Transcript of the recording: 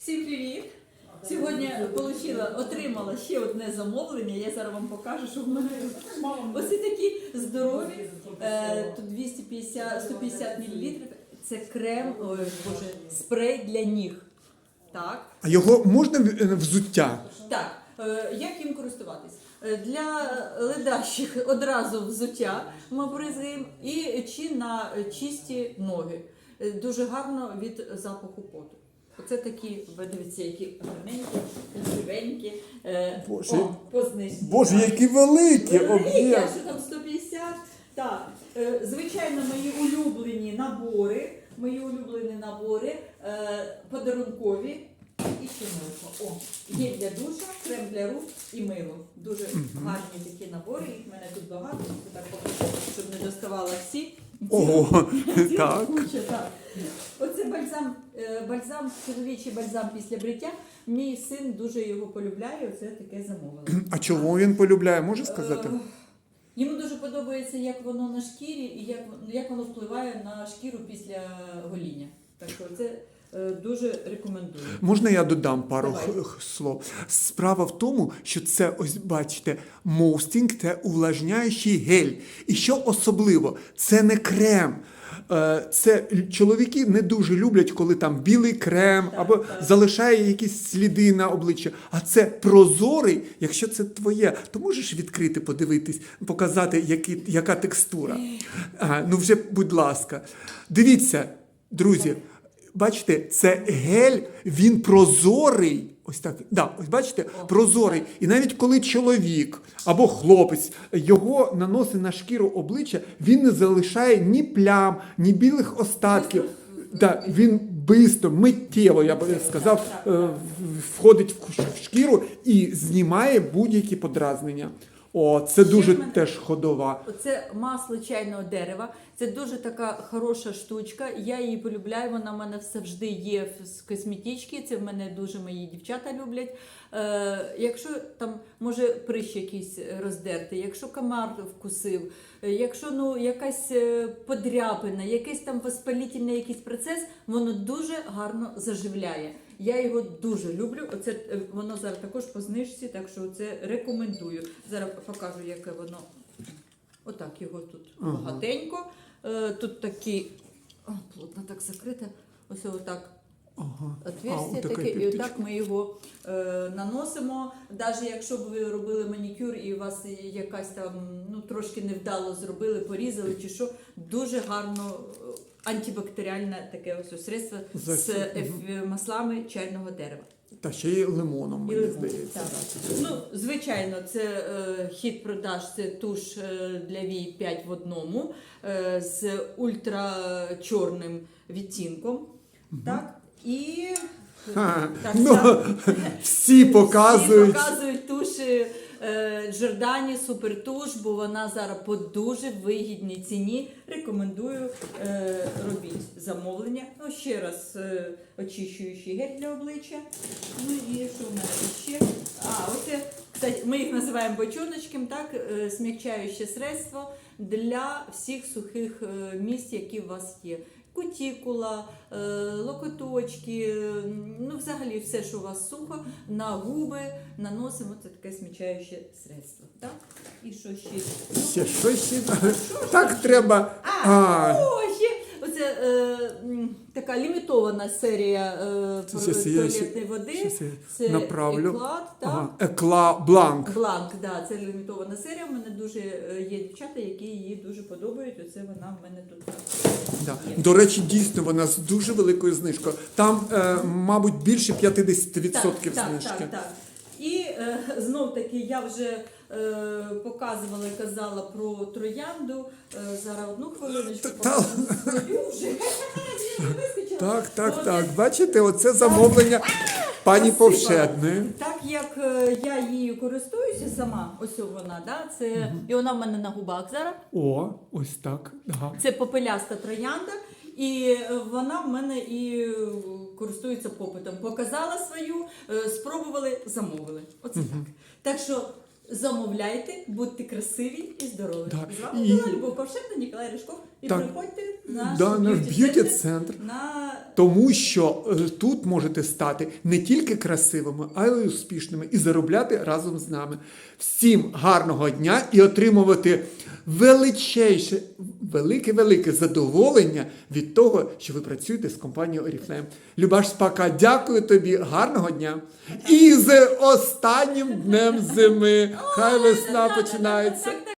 Всім привіт! Сьогодні получила, отримала ще одне замовлення. Я зараз вам покажу, що в мене ось такі здорові. Е, тут 250, 150 мл. Це крем, ой, боже, спрей для ніг. Так. А його можна в- е, взуття? Так, е, як їм користуватись? Е, Для ледащих одразу взуття ми бризгаємо і чи на чисті ноги. Е, Дуже гарно від запаху поту. Оце такі, ви дивіться, які гарненькі, красивенькі. Е, Боже. о. Боже, Так. які великі Великі, а що там 150? Так, е, звичайно, мої улюблені набори, мої улюблені набори е, подарункові. І ще мило. О, є для душа, крем для рук і мило. Дуже гарні такі набори. Їх в мене тут багато. Так покажу, щоб не доставала всі. Ого, Ціла так. куча, так. Бальзам, е, бальзам, чоловічий бальзам після бриття. Мій син дуже його полюбляє. Оце таке замовлення. А чого він полюбляє, може сказати? Е, Йому дуже подобається, як воно на шкірі і як, як воно впливає на шкіру після гоління. Так що це дуже рекомендую. Можна я додам пару Давай. слов? Справа в тому, що це ось бачите, мостінг це увлажняючий гель. І що особливо, це не крем. Е, Це чоловіки не дуже люблять, коли там білий крем Так, або так. залишає якісь сліди на обличчі. А це прозорий, якщо це твоє, то можеш відкрити, подивитись, показати, які, яка текстура. А, ну вже, будь ласка. Дивіться, друзі. Бачите, це гель, він прозорий. Ось так. Да, ось бачите, прозорий. І навіть коли чоловік або хлопець його наносить на шкіру обличчя, він не залишає ні плям, ні білих остатків. Да, він бистро, миттєво, я би сказав, е, входить в шкіру і знімає будь-які подразнення. О, це Ще дуже в мене- теж ходова. Це масло чайного дерева. Це дуже така хороша штучка. Я її полюбляю. Вона в мене завжди є в- з косметички. Це в мене дуже мої дівчата люблять. Е, якщо там може прищ якийсь роздерти, якщо комар вкусив, е, якщо ну якась е, подряпина, якийсь там воспалітельний якийсь процес, воно дуже гарно заживляє. Я його дуже люблю. Оце е, воно зараз також по знижці, так що це рекомендую. Зараз покажу, яке воно. Отак його тут Ага. багатенько. Е, Тут такі о, плотно так закрите. Ось отак Ага. отверстя таке, і отак ми його е, наносимо. Навіть якщо б ви робили манікюр і у вас якась там ну трошки невдало зробили, порізали чи що, дуже гарно е, антибактеріальне таке ось средство з Засіб, еф- маслами чайного дерева. Та ще й лимоном, І мені лимон, здається. так. да. Ну, звичайно, це е, хід продаж, це туш е, для вій 5 в одному е, з ультрачорним відтінком. Так? І Ха, так ну, само всі показують. всі показують туші е, Джордані Супертуш, бо вона зараз по дуже вигідній ціні. Рекомендую е, робіть замовлення. Ну, ще раз е, очищуючий гель для обличчя. Ну і що в мене ще? А, оце, кстати, ми їх називаємо бочоночком, так, е, смягчаюче средство для всіх сухих е, місць, які у вас є. Кутікула, е, локоточки, е, ну взагалі все, що у вас сухо, на губи наносимо це таке смічаюче средство. Так? І що ще? Ще щось ще так треба. А, А, оце е, така лімітована серія е, Це туалетної води. Це направлю. еклад, так? ага. Екла бланк. Бланк, да, це лімітована серія. У мене дуже е, є дівчата, які її дуже подобають. Оце вона в мене тут. Да. є. До речі, дійсно вона з дуже великою знижкою. Там, е, мабуть, більше 50% так, так, знижки. так, так. Е, знов таки я вже е, показувала і казала про троянду. Е, зараз одну хвилиночку вже. Так, так, так. Бачите, оце замовлення пані. Повшедної. Так як е, я її користуюся сама, ось вона, да, це, і вона в мене на губах зараз. О, ось так. Це попеляста троянда, і е, вона в мене і е, користується попитом. Показала свою, е, спробували, замовили. Оце так. Так що замовляйте, будьте красиві і здорові. Так. З вами І- була Любов Павшенко, Ніколай Ришков. І Так. приходьте в наш Да, наш б'юті-центр на Тому що е, тут можете стати не тільки красивими, а й успішними і заробляти разом з нами. Всім гарного дня і отримувати величайше, велике-велике задоволення від того, що ви працюєте з компанією Oriflame. Любаш Спака, дякую тобі, гарного дня. І з останнім днем зими. Хай весна починається.